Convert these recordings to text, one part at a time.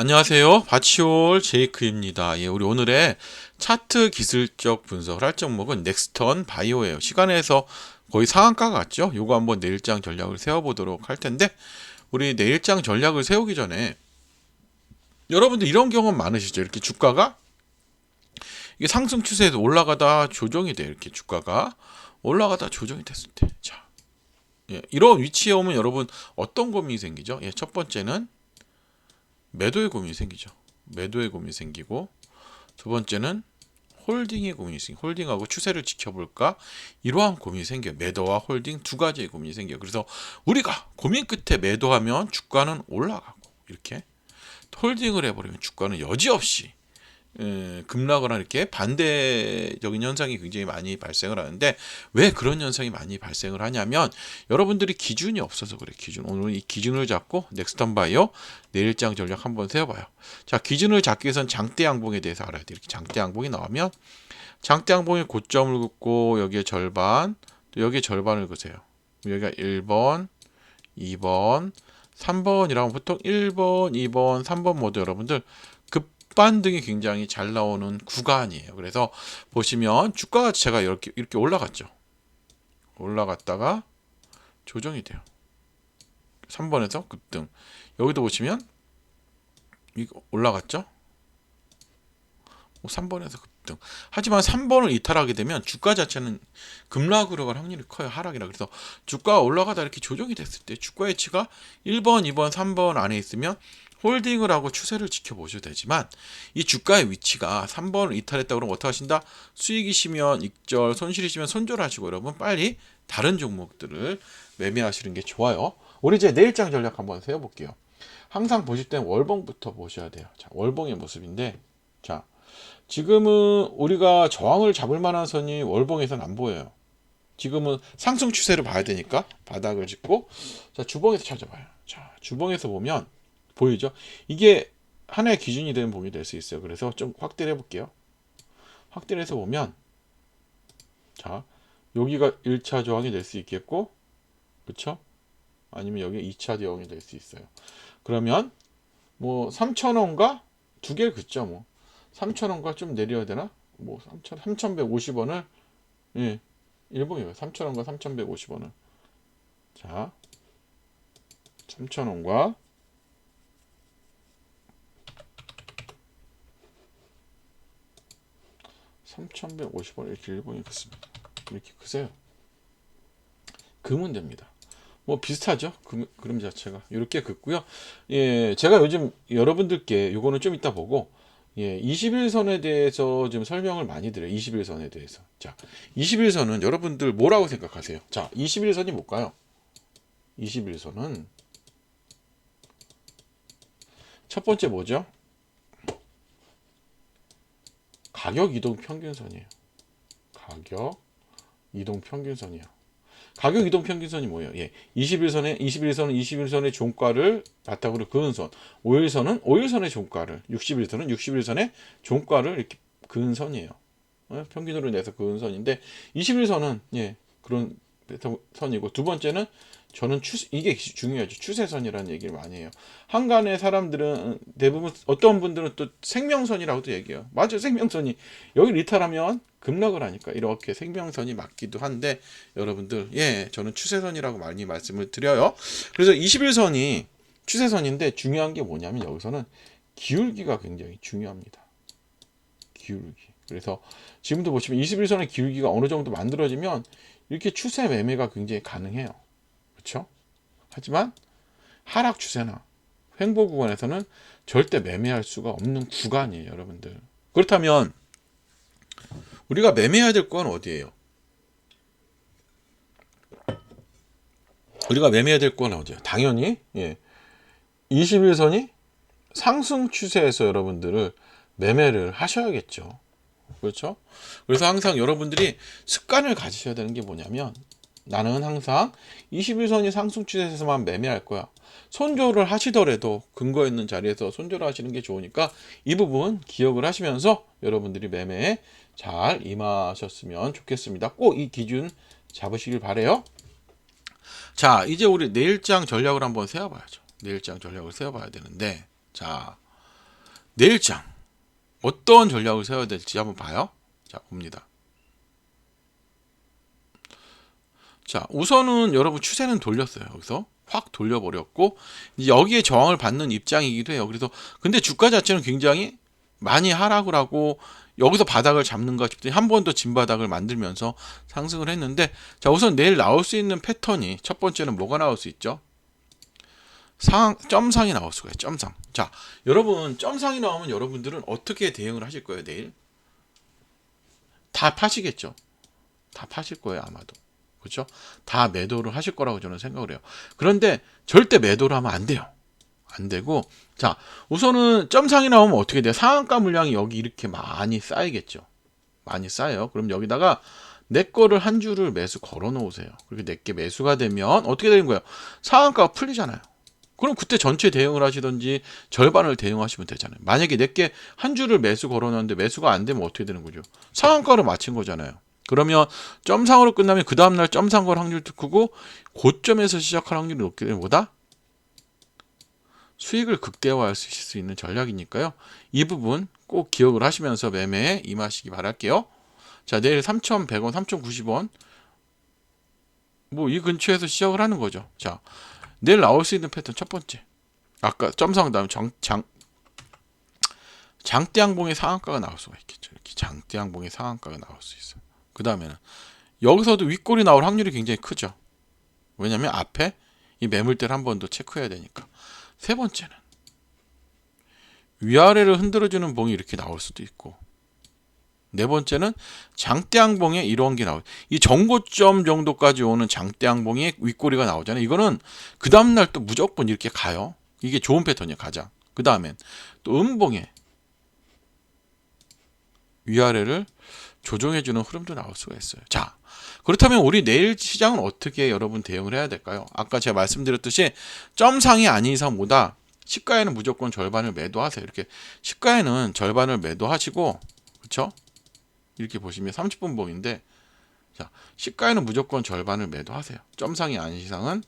안녕하세요. 바치올 제이크입니다. 예, 우리 오늘의 차트 기술적 분석을 할 종목은 넥스턴 바이오예요. 시간에서 거의 상한가 같죠? 요거 한번 내일장 전략을 세워보도록 할 텐데, 우리 내일장 전략을 세우기 전에 여러분들 이런 경험 많으시죠? 이렇게 주가가 이게 상승 추세에서 올라가다 조정이 돼 이렇게 주가가 올라가다 조정이 됐을 때, 자, 예, 이런 위치에 오면 여러분 어떤 고민이 생기죠? 예, 첫 번째는 매도의 고민이 생기죠. 매도의 고민이 생기고 두 번째는 홀딩의 고민이 생겨. 홀딩하고 추세를 지켜볼까? 이러한 고민이 생겨요. 매도와 홀딩 두 가지의 고민이 생겨요. 그래서 우리가 고민 끝에 매도하면 주가는 올라가고 이렇게 홀딩을 해버리면 주가는 여지없이 에, 급락을 이렇게 반대적인 현상이 굉장히 많이 발생을 하는데 왜 그런 현상이 많이 발생을 하냐면 여러분들이 기준이 없어서 그래 기준. 오늘 이 기준을 잡고 넥스턴 바이오 내일장 전략 한번 세워봐요. 자 기준을 잡기 위해선 장대 양봉에 대해서 알아야 돼. 이렇게 장대 양봉이 나오면 장대 양봉의 고점을 긋고 여기에 절반 또 여기에 절반을 그세요. 여기가 1번 2번 3번이라고 보통 1번 2번 3번 모두 여러분들 급 반등이 굉장히 잘 나오는 구간이에요. 그래서 보시면 주가 자체가 이렇게 이렇게 올라갔죠. 올라갔다가 조정이 돼요. 3번에서 급등. 여기도 보시면 이거 올라갔죠? 3번에서 급등. 하지만 3번을 이탈하게 되면 주가 자체는 급락으로 갈 확률이 커요. 하락이라. 그래서 주가가 올라가다 이렇게 조정이 됐을 때 주가 의치가 1번, 2번, 3번 안에 있으면 홀딩을 하고 추세를 지켜보셔도 되지만 이 주가의 위치가 3번을 이탈했다 그러면 어떻게 하신다? 수익이시면 익절, 손실이시면 손절하시고 여러분 빨리 다른 종목들을 매매하시는 게 좋아요. 우리 이제 내일장 전략 한번 세워볼게요. 항상 보실 땐 월봉부터 보셔야 돼요. 자, 월봉의 모습인데 자, 지금은 우리가 저항을 잡을 만한 선이 월봉에서는 안 보여요. 지금은 상승 추세를 봐야 되니까 바닥을 짚고 자, 주봉에서 찾아봐요. 자, 주봉에서 보면 보이죠? 이게 하나의 기준이 되는 봉이 될수 있어요. 그래서 좀 확대를 해볼게요. 확대를 해서 보면 자 여기가 1차 저항이 될 수 있겠고 그쵸? 아니면 여기 2차 저항이 될 수 있어요. 그러면 뭐 3,000원과 두 개를 긋죠 뭐 3,000원과 좀 내려야 되나? 뭐 3,000, 3,150원을 예, 일봉이에요. 3,000원과 3,150원을 자 3,000원과 3,150원 이렇게 긋습니다. 이렇게 크세요. 금은 됩니다. 뭐 비슷하죠. 금, 그림 자체가 이렇게 긋고요. 예, 제가 요즘 여러분들께 요거는 좀 이따 보고 예, 21선에 대해서 좀 설명을 많이 드려요. 21선에 대해서. 자, 21선은 여러분들 뭐라고 생각하세요? 자, 21선이 뭘까요? 21선은 첫 번째 뭐죠? 가격 이동 평균선이에요. 가격 이동 평균선이요. 가격 이동 평균선이 뭐예요? 예. 21선에 21선은 21선의 종가를 바탕으로 그은 선. 5일선은 5일선의 종가를 61선은 61선의 종가를 이렇게 그은 선이에요. 어? 평균으로 내서 그은 선인데 21선은 예. 그런 선이고 두 번째는 저는 추 이게 중요하죠. 추세선이라는 얘기를 많이 해요. 한간의 사람들은 대부분 어떤 분들은 또 생명선이라고도 얘기해요. 맞아요. 생명선이 여기 리탈하면 급락을 하니까 이렇게 생명선이 맞기도 한데 여러분들 예 저는 추세선이라고 많이 말씀을 드려요. 그래서 21선이 추세선인데 중요한 게 뭐냐면 여기서는 기울기가 굉장히 중요합니다. 기울기. 그래서 지금도 보시면 21선의 기울기가 어느 정도 만들어지면 이렇게 추세 매매가 굉장히 가능해요. 그렇죠? 하지만 하락 추세나 횡보 구간에서는 절대 매매할 수가 없는 구간이에요, 여러분들. 그렇다면 우리가 매매해야 될 건 어디예요? 우리가 매매해야 될 건 어디예요? 당연히 예. 21선이 상승 추세에서 여러분들을 매매를 하셔야겠죠. 그렇죠? 그래서 항상 여러분들이 습관을 가지셔야 되는 게 뭐냐면 나는 항상 21선이 상승 추세에서만 매매할 거야. 손절을 하시더라도 근거 있는 자리에서 손절을 하시는 게 좋으니까 이 부분 기억을 하시면서 여러분들이 매매에 잘 임하셨으면 좋겠습니다. 꼭 이 기준 잡으시길 바래요. 자, 이제 우리 내일장 전략을 한번 세워봐야죠. 내일장 전략을 세워봐야 되는데, 자, 내일장 어떤 전략을 세워야 될지 한번 봐요. 자, 봅니다. 자, 우선은 여러분 추세는 돌렸어요. 여기서 확 돌려버렸고 여기에 저항을 받는 입장이기도 해요. 그래서 근데 주가 자체는 굉장히 많이 하락을 하고 여기서 바닥을 잡는가 싶더니 한 번 더 진바닥을 만들면서 상승을 했는데 자 우선 내일 나올 수 있는 패턴이 첫 번째는 뭐가 나올 수 있죠? 상 점상이 나올 수가 있죠. 점상. 자 여러분 점상이 나오면 여러분들은 어떻게 대응을 하실 거예요 내일? 다 파시겠죠. 다 파실 거예요 아마도. 그렇죠? 다 매도를 하실 거라고 저는 생각을 해요. 그런데 절대 매도를 하면 안 돼요. 안 되고 자 우선은 점상이 나오면 어떻게 돼요? 상한가 물량이 여기 이렇게 많이 쌓이겠죠. 많이 쌓여요. 그럼 여기다가 내 거를 한 줄을 매수 걸어 놓으세요. 그렇게 내게 매수가 되면 어떻게 되는 거예요? 상한가가 풀리잖아요. 그럼 그때 전체 대응을 하시든지 절반을 대응하시면 되잖아요. 만약에 내게 한 줄을 매수 걸어 놨는데 매수가 안 되면 어떻게 되는 거죠? 상한가를 맞춘 거잖아요. 그러면 점상으로 끝나면 그 다음날 점상 걸 확률도 크고 고점에서 시작할 확률이 높기 때문에 뭐다? 수익을 극대화할 수 있는 전략이니까요. 이 부분 꼭 기억을 하시면서 매매에 임하시기 바랄게요. 자, 내일 3,100원, 3,090원. 뭐 이 근처에서 시작을 하는 거죠. 자, 내일 나올 수 있는 패턴 첫 번째. 아까 점상 다음 장, 장 장대 항봉의 상한가가 나올 수가 있겠죠. 이렇게 장대 항봉의 상한가가 나올 수 있어요. 그 다음에는 여기서도 윗골이 나올 확률이 굉장히 크죠. 왜냐하면 앞에 이 매물대를 한 번 더 체크해야 되니까. 세 번째는 위아래를 흔들어주는 봉이 이렇게 나올 수도 있고 네 번째는 장대항봉에 이런 게 나와요. 이 정고점 정도까지 오는 장대항봉에 윗꼬리가 나오잖아요. 이거는 그 다음날 또 무조건 이렇게 가요. 이게 좋은 패턴이에요. 가장. 그 다음엔 또 음봉에 위아래를 조정해주는 흐름도 나올 수가 있어요. 자, 그렇다면 우리 내일 시장은 어떻게 여러분 대응을 해야 될까요? 아까 제가 말씀드렸듯이 점상이 아닌 이상 보다 시가에는 무조건 절반을 매도하세요. 이렇게 시가에는 절반을 매도하시고 그렇죠? 이렇게 보시면 30분 봉인데 자, 시가에는 무조건 절반을 매도하세요. 점상이 아닌 이상은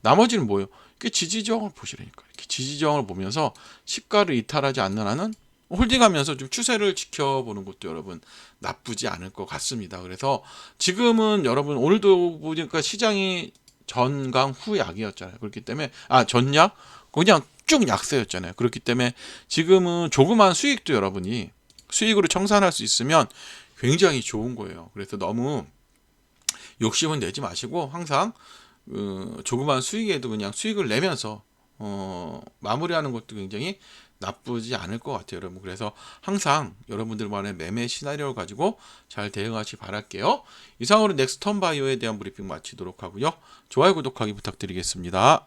나머지는 뭐예요? 이렇게 지지저항을 보시라니까. 이렇게 지지저항을 보면서 시가를 이탈하지 않는 한은 홀딩하면서 좀 추세를 지켜보는 것도 여러분 나쁘지 않을 것 같습니다. 그래서 지금은 여러분 오늘도 보니까 시장이 전강 후 약이었잖아요. 그렇기 때문에 아 전약 그냥 쭉 약세였잖아요. 그렇기 때문에 지금은 조그만 수익도 여러분이 수익으로 청산할 수 있으면 굉장히 좋은 거예요. 그래서 너무 욕심은 내지 마시고 항상 어, 조그만 수익에도 그냥 수익을 내면서 어, 마무리하는 것도 굉장히 나쁘지 않을 것 같아요, 여러분. 그래서 항상 여러분들만의 매매 시나리오를 가지고 잘 대응하시 바랄게요. 이상으로 넥스턴 바이오에 대한 브리핑 마치도록 하고요. 좋아요, 구독하기 부탁드리겠습니다.